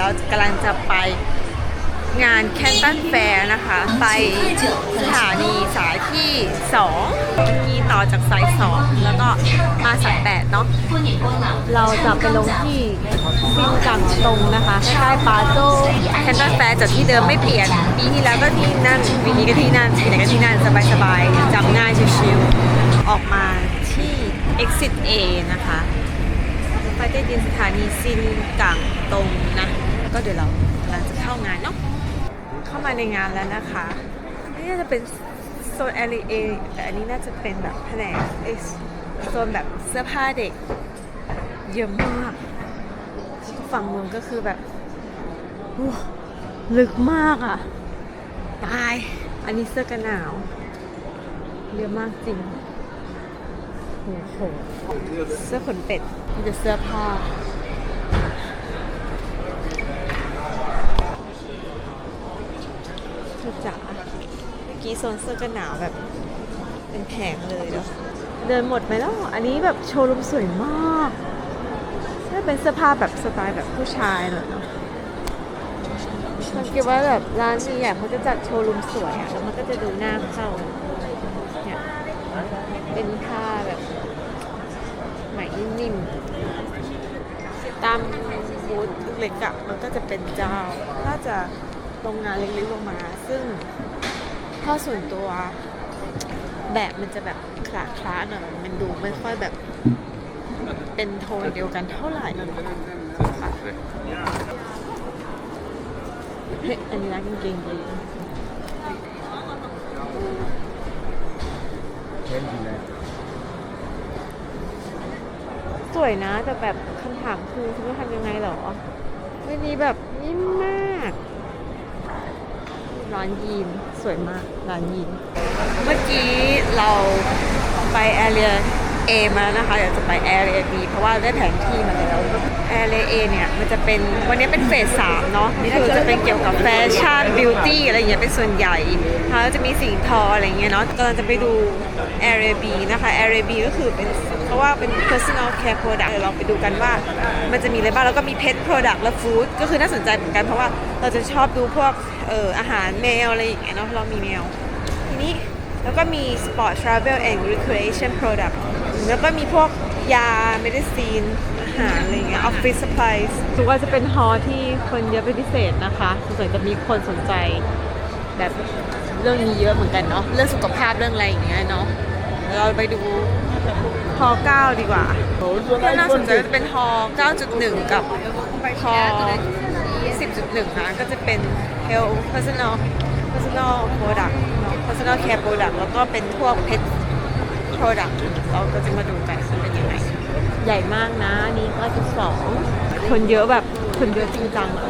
เรากำลังจะไปงานแคนตันแฟร์นะคะ ไปสถานีสายที่2มีต่อจากสาย 2 แล้วก็มาสาย 8 เนาะเราจะไปลงที่ซินกังตรงนะคะใกล้ๆปาโต้แคนตันแฟร์จากที่เดิมไม่เปลี่ยน ปีที่แล้วก็ที่นั่นปีนี้ก็ที่นั่นปีไหนก็ที่นั่นสบายๆจำง่ายชิวๆออกมาที่ exit A นะคะ ใต้ดินสถานีซินกังตงนะ ก็เดี๋ยวเรากำลังจะเข้างานเนาะเข้ามาในงานแล้วนะคะนี่น่าจะเป็นโซน area A แต่อันนี้น่าจะเป็นแบบแผนกเอ้ยโซนแบบเสื้อผ้าเด็ก เยอะมากฝั่งนู้นก็คือแบบโอ้ลึกมากอะ ตาย อันนี้เสื้อกันหนาว เยอะมากจริง โอ้โหเสื้อขนเป็ดมีแต่เสื้อผ้าคือจ๋าเมื่อกี้โซนเสื้อกันหนาวแบบ เป็นแผงเลยเนาะเดินหมดไหมแล้ว อันนี้แบบโชว์รูมสวยมากถ้าเป็นเสื้อผ้าแบบสไตล์แบบผู้ชายหน่อยเนาะสังเกตว่าแบบร้านนี้อะเขาจะจัดโชว์รูมสวยอะแล้วมันก็จะดูหน้าเข้าเนี่ยเป็นผ้าแบบไห มนิ่มๆ ตามบูธเล็กๆอะมันก็จะเป็นเจ้าน่าจะโรงงานเล็กๆลงมา ซึ่งถ้าส่วนตัวแบบมันจะแบบคลาคลาหน่อยมันดูไม่ค่อยแบบเป็นโทนเดียวกันเท่าไหร่เฮ้ยอันนี้ร้านกางเกงยีน สวยนะ แต่แบบคำถามคือฉันจะทำยังไงหรอวันนี้แบบนิ่มมากร้านยีนสวยมากร้านยีน เมื่อกี้เราไปแอเรีย A มาแล้วนะคะเดี๋ยวจะไปแอเรีย B เพราะว่าได้แผนที่มาแล้วแอเรีย A เนี่ยมันจะเป็นวันนี้เป็นเฟสสามเนาะคือจะเป็นเกี่ยวกับแฟชั่นบิวตี้อะไรอย่างเงี้ยเป็นส่วนใหญ่แล้วจะมีสิ่งทออะไรอย่างเงี้ยเนาะกำลังจะไปดูแอเรีย B นะคะแอเรีย B ก็คือเป็นเพราะว่าเป็น personal care product เดี๋ยวเราไปดูกันว่า มันจะมีอะไรบ้างแล้วก็มี pet product และ food ก็คือน่าสนใจเหมือนกันเพราะว่าเราจะชอบดูพวกเอ่ออาหารแมวอะไรอย่างเงี้ยเนาะเรามีแมวทีนี้แล้วก็มี Sport Travel and Recreation Product แล้วก็มีพวกยา medicine อาหารอะไรอย่างเงี้ย Office Supplies ถือว่าจะเป็นฮอลล์ที่คนเยอะเป็นพิเศษนะคะสงสัยจะมีคนสนใจแบบเรื่องนี้เยอะเหมือนกันเนาะเรื่องสุขภาพเรื่องอะไรอย่างเงี้ยเนาะเดี๋ยวเราไปดูฮอลล์9ดีกว่าที่น่าสนใจก็จะเป็นฮอลล์9.1 กับฮอลล์10.1นะก็จะเป็น Health Personal personal product เนอะ personal care product แล้วก็เป็นพวก pet product เราก็จะมาดูกันว่าเป็นยังไง ใหญ่มากนะอันนี่ก็จุดสองคนเยอะแบบคนเยอะจริงจังอะ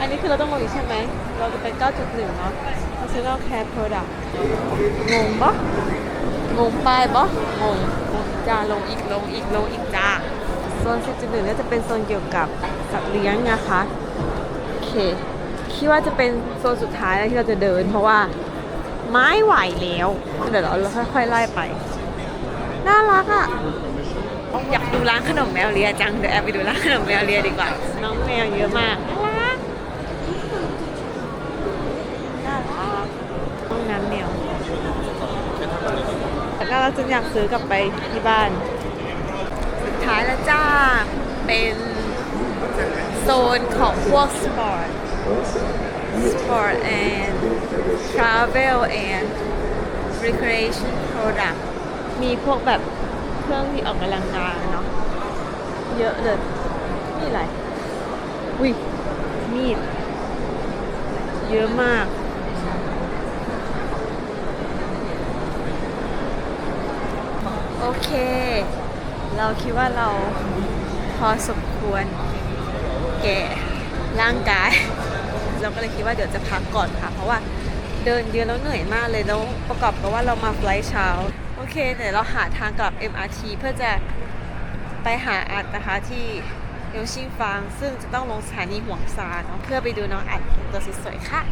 อันนี้คือเราต้องลงอีกใช่ไหม เราจะเป็น 9.1 เนาะ personal care product งงปะงงป้ายปะงงจ้าลงอีกลงอีกลงอีกจ้าโซน 10.1 น่าจะเป็นโซนเกี่ยวกับสัตว์เลี้ยงนะคะโอเคคิดว่าจะเป็นโซนสุดท้ายแล้วที่เราจะเดินเพราะว่า ไม้ไหวแล้ว เดี๋ยวเราค่อยๆไล่ไป น่ารักอะ อยากดูร้านขนมแมวเลียจัง เดี๋ยวแอบไปดูร้านขนมแมวเลียดีกว่า น้องแมวเยอะมากน่ารักน่ารักห้องน้ำแมวแต่น่ารักจนอยากซื้อกลับไปที่บ้าน สุดท้ายแล้วจ้า เป็นโซนของพวกสปอร์ต sport and travel and recreation product มีพวกแบบเครื่องที่ออกกำลังกายเนาะเยอะเลยนี่อะไรวิมีด เยอะมาก โอเค เราคิดว่าเราพอสมควรแก่ร่างกาย เราก็เลยคิดว่าเดี๋ยวจะพักก่อนค่ะ เพราะว่าเดินเยอะแล้วเหนื่อยมากเลยแล้วประกอบกับว่าเรามาไฟล์เช้า เคเดี๋ยวเราหาทางกลับ MRT เพื่อจะไปหาอัดนะคะที่เยชิงฟางซึ่งจะต้องลงสถานีหวงซาเนาะเพื่อไปดูน้องอัดตัวสวยๆค่ะ